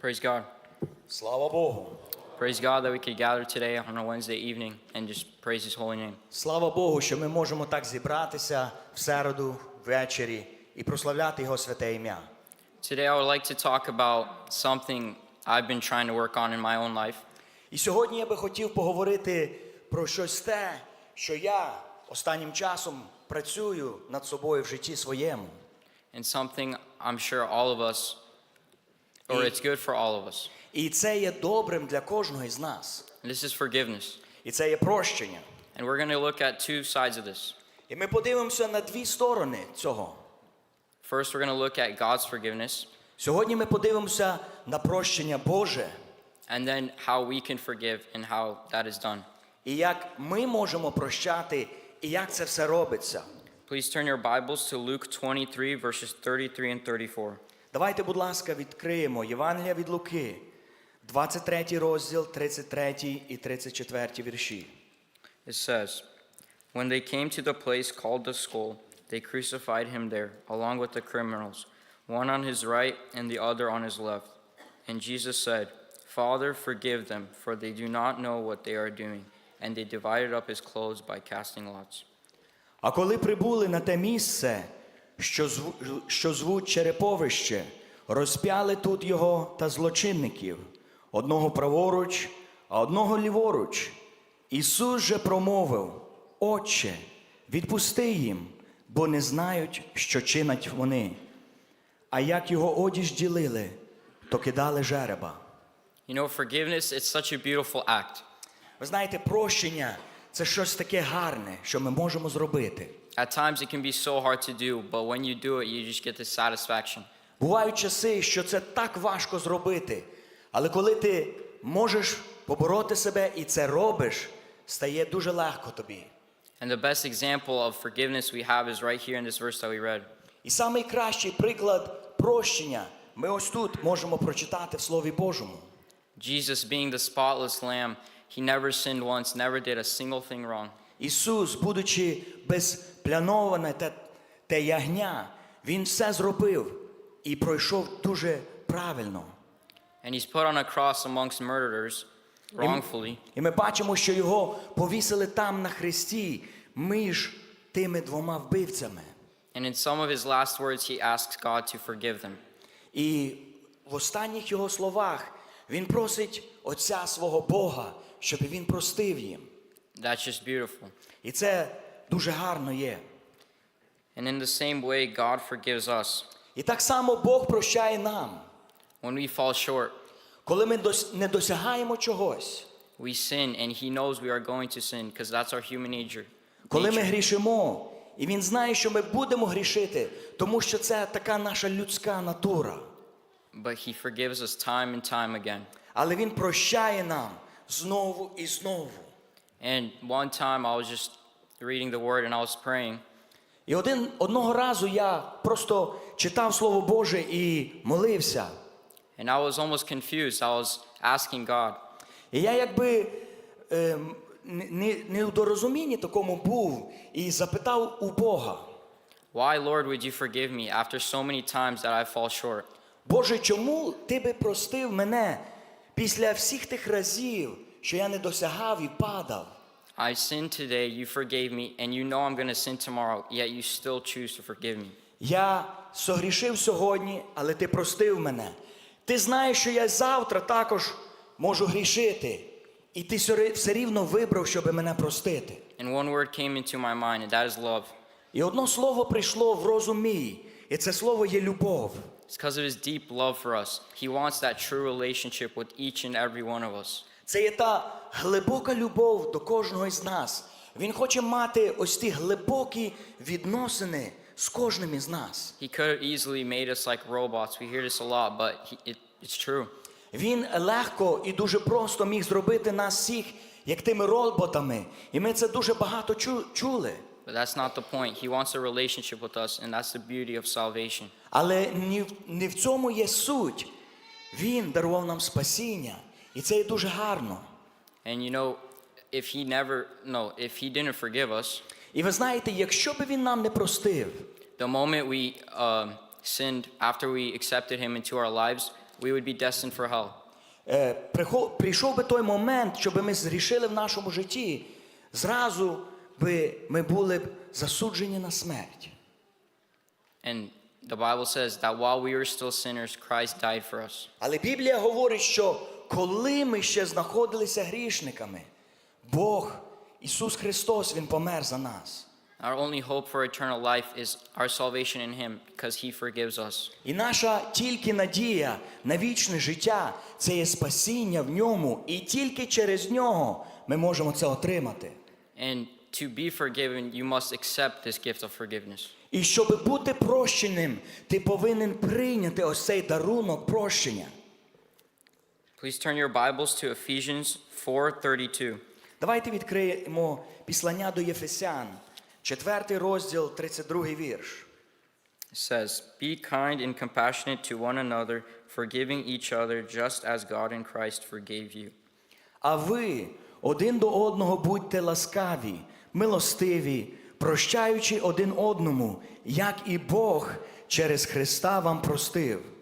Praise God. Слава Богу! Praise God that we could gather today on a Wednesday evening and just praise His holy name. Слава Богу, що ми можемо так зібратися в середу ввечері і прославляти Його святе ім'я. Today, I would like to talk about something I've been trying to work on in my own life. І sьогодні я би хотів поговорити про щось те, що я останнім часом працюю над собою в житті своєму. and something I'm sure all of us, or Y- it's good for all of us. І це є добрим для кожного із нас. And this is forgiveness. І це є прощення. And we're going to look at two sides of this. І ми подивимося на дві сторони цього. First, we're going to look at God's forgiveness, Сьогодні ми подивимося на прощення Боже and then how we can forgive and how that is done. і як ми можемо прощати, і як це все робиться. Please turn your Bibles to Luke 23, verses 33 and 34. Давайте, будь ласка, відкриємо Євангелія від Луки, 23 розділ, 33 і 34 вірші. It says, When they came to the place called the skull, they crucified him there, along with the criminals, one on his right and the other on his left. And Jesus said, Father, forgive them, for they do not know what they are doing. And they divided up his clothes by casting lots. А коли прибули на те місце, що, зву, що звуть Череповище, розп'яли тут його та злочинників, одного праворуч, а одного ліворуч. Ісус же промовив: Отче, відпусти їм, бо не знають, що чинять вони. А як його одіж ділили, то кидали жереба. You know, forgiveness, it's such a beautiful act. Ви знаєте, прощення це щось таке гарне, що ми можемо зробити. At times it can be so hard to do, but when you do it, you just get this satisfaction. Бувають часи, що це так важко зробити, але коли ти можеш побороти себе і це робиш, стає дуже легко тобі. And the best example of forgiveness we have is right here in this verse that we read. І найкращий приклад прощення ми ось тут можемо прочитати в Слові Божому. Jesus, being the spotless lamb, he never sinned once, never did a single thing wrong. Ісус, будучи безпляноване те, те ягня, Він все зробив і пройшов дуже правильно. And he's put on a cross amongst murderers wrongfully. І ми бачимо, що його повісили там на хресті між тими двома вбивцями. And in some of his last words, he asks God to forgive them. І в останніх його словах він просить Отця свого Бога, щоб він простив їм. That's just beautiful. І це дуже гарно є. And in the same way, God forgives us І так само Бог прощає нам, when we fall short. коли ми не досягаємо чогось, We sin, and he knows we are going to sin because that's our human nature. коли ми грішимо, і він знає, що ми будемо грішити, тому що це така наша людська натура. But he forgives us time and time again. Але він прощає нам знову і знову. And one time I was just reading the word and I was praying, І один, одного разу я просто читав Слово Боже і молився. and I was almost confused. I was asking God, І я якби ем, не, не, не в дорозумінні такому був і запитав у Бога, Why, Lord, would you forgive me after so many times that I fall short? Боже, чому ти би простив мене після всіх тих разів, що я не досягав і падав? I sinned today, you forgave me, and you know I'm going to sin tomorrow, yet you still choose to forgive me. Я согрішив сьогодні, але ти простив мене. Ти знаєш, що я завтра також можу грішити. І ти все ри- все рівно вибрав, щоб мене простити. And one word came into my mind, and that is love. І одно слово прийшло в розум мій, і це слово є любов. It's because of his deep love for us. He wants that true relationship with each and every one of us. Це є та глибока любов до кожного із нас. Він хоче мати ось ті глибокі відносини з кожним із нас. He could have easily made us like robots. We hear this a lot, but he, it, it's true. Він легко і дуже просто міг зробити нас всіх як тими роботами. І ми це дуже багато чу- чули. But that's not the point. He wants a relationship with us, and that's the beauty of salvation. Але не в, не в цьому є суть. Він дарував нам спасіння. І це є дуже гарно. And you know, if he never, no, if he didn't forgive us, І ви знаєте, якщо б він нам не простив, the moment we um, sinned, after we accepted him into our lives, we would be destined for hell. Е, прихо- Прийшов би той момент, щоб ми зрішили в нашому житті, зразу би ми були б засуджені на смерть. And the Bible says that while we were still sinners, Christ died for us. Але Біблія говорить, що коли ми ще знаходилися грішниками, Бог, Ісус Христос, Він помер за нас. Our only hope for eternal life is our salvation in Him because He forgives us. І наша тільки надія на вічне життя це є спасіння в ньому, і тільки через нього ми можемо це отримати. And to be forgiven, you must accept this gift of forgiveness. І щоб бути прощеним, ти повинен прийняти ось цей дарунок прощення. Please turn your Bibles to Ephesians 4:32. Давайте відкриємо післання до Єфесян, 4 розділ, 32 вірш. It says, Be kind and compassionate to one another, forgiving each other, just as God in Christ forgave you. А ви один до одного будьте ласкаві, милостиві, прощаючи один одному, як і Бог через Христа вам простив.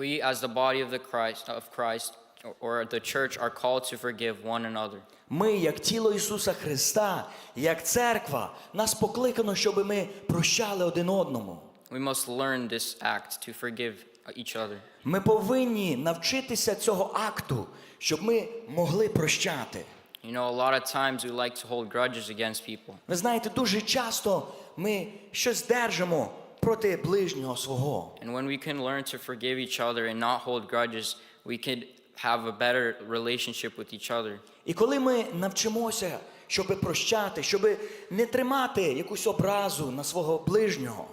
We, as the body of the Christ of Christ or the church, are called to forgive one another. Ми, як тіло Ісуса Христа, як церква, нас покликано, щоб ми прощали один одному. We must learn this act to forgive each other. Ми повинні навчитися цього акту, щоб ми могли прощати. You know, a lot of times we like to hold grudges against people. Ви знаєте, дуже часто ми щось держимо проти ближнього свого. And when we can learn to forgive each other and not hold grudges, we could have a better relationship with each other. І коли ми навчимося, щоб прощати, щоб не тримати якусь образу на свого ближнього.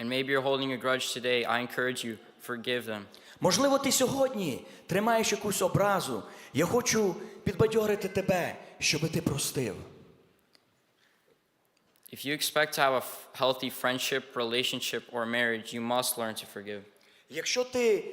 And maybe you're holding a grudge today, I encourage you, forgive them. Можливо, ти сьогодні тримаєш якусь образу. Я хочу підбадьорити тебе, щоб ти простив. If you expect to have a healthy friendship, relationship, or marriage, you must learn to forgive. Якщо ти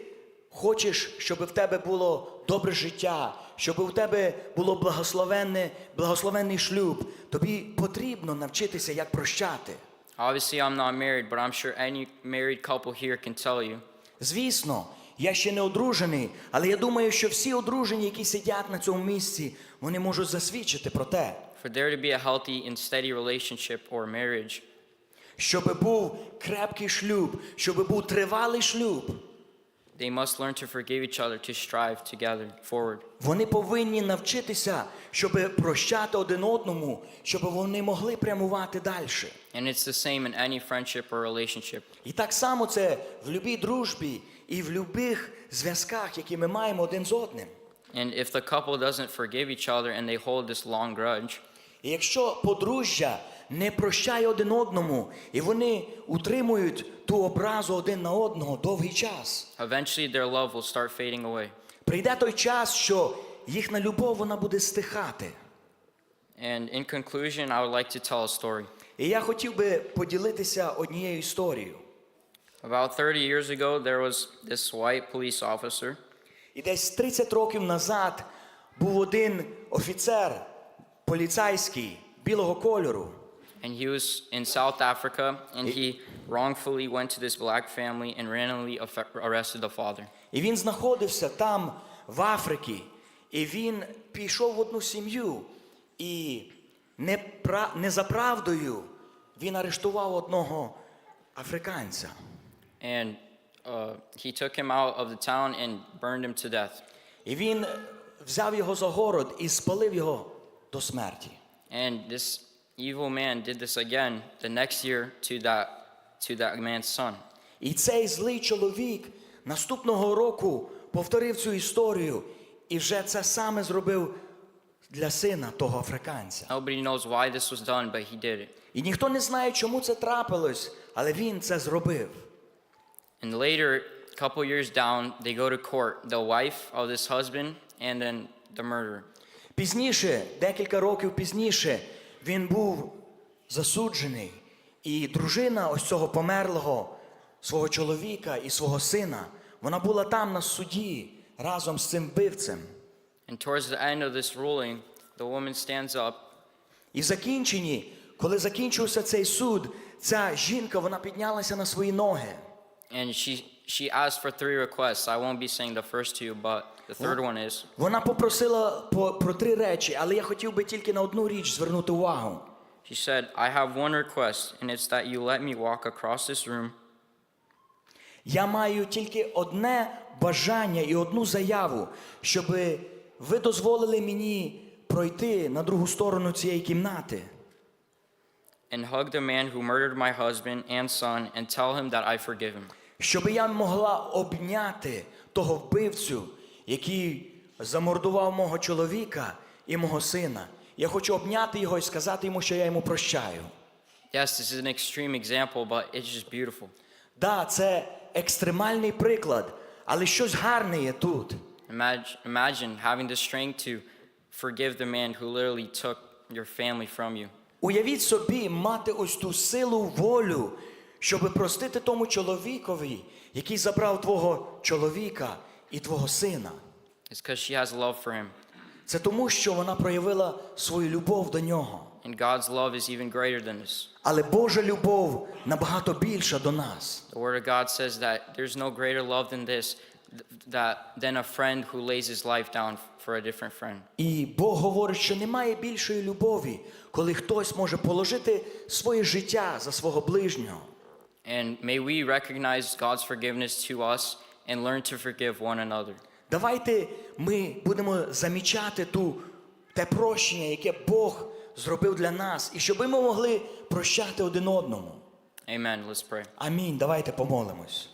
хочеш, щоб в тебе було добре життя, щоб у тебе було благословенне, благословенний шлюб, тобі потрібно навчитися, як прощати. Obviously, I'm not married, but I'm sure any married couple here can tell you Звісно, я ще не одружений, але я думаю, що всі одружені, які сидять на цьому місці, вони можуть засвідчити про те, for there to be a healthy and steady relationship or marriage, щоб був крепкий шлюб, щоб був тривалий шлюб. they must learn to forgive each other to strive together forward. Вони повинні навчитися, щоб прощати один одному, щоб вони могли прямувати далі. And it's the same in any friendship or relationship. І так само це в любій дружбі і в любих зв'язках, які ми маємо один з одним. And if the couple doesn't forgive each other and they hold this long grudge, І якщо подружжя не прощає один одному, і вони утримують ту образу один на одного довгий час, eventually their love will start fading away. прийде той час, що їхня любов вона буде стихати. And in conclusion, I would like to tell a story. І я хотів би поділитися однією історією. About 30 years ago, there was this white police officer, І десь 30 років назад був один офіцер поліцейський білого кольору. and he was in South Africa, and he wrongfully went to this black family and randomly arrested the father. І він знаходився там, в Африці, і він пішов в одну сім'ю, і не, пра... не за правдою він арештував одного африканця. And uh, he took him out of the town and burned him to death. І він взяв його за город і спалив його до смерті. And this evil man did this again the next year to that, to that man's son. І цей злий чоловік наступного року повторив цю історію і вже це саме зробив для сина того африканця. Nobody knows why this was done, but he did it. І ніхто не знає, чому це трапилось, але він це зробив. And later, a couple years down, they go to court, the wife of this husband and then the murderer. Пізніше, декілька років пізніше, він був засуджений, і дружина ось цього померлого свого чоловіка і свого сина, вона була там на суді разом з цим вбивцем. And towards the end of this ruling, the woman stands up І в закінченні, коли закінчився цей суд, ця жінка вона піднялася на свої ноги. and she she asked for three requests. I won't be saying the first two, but the third one is Вона попросила по, про три речі, але я хотів би тільки на одну річ звернути увагу. she said, I have one request, and it's that you let me walk across this room Я маю тільки одне бажання і одну заяву, щоб ви дозволили мені пройти на другу сторону цієї кімнати. and hug the man who murdered my husband and son and tell him that I forgive him. Щоб я могла обняти того вбивцю, який замордував мого чоловіка і мого сина. Я хочу обняти його і сказати йому, що я йому прощаю. Yes, this is an extreme example, but it's just beautiful. Да, це екстремальний приклад, але щось гарне є тут. Imagine, imagine having the strength to forgive the man who literally took your family from you. Уявіть собі мати ось ту силу волю, щоб простити тому чоловікові, який забрав твого чоловіка і твого сина. It's because she has love for him. Це тому, що вона проявила свою любов до нього. And God's love is even greater than this. Але Божа любов набагато більша до нас. The Word of God says that there's no greater love than this, that than a friend who lays his life down for a different friend. І Бог говорить, що немає більшої любові, коли хтось може положити своє життя за свого ближнього. And may we recognize God's forgiveness to us and learn to forgive one another. Давайте ми будемо замічати ту те прощення, яке Бог зробив для нас, і щоб ми могли прощати один одному. Amen. Let's pray. Амінь. Давайте помолимось.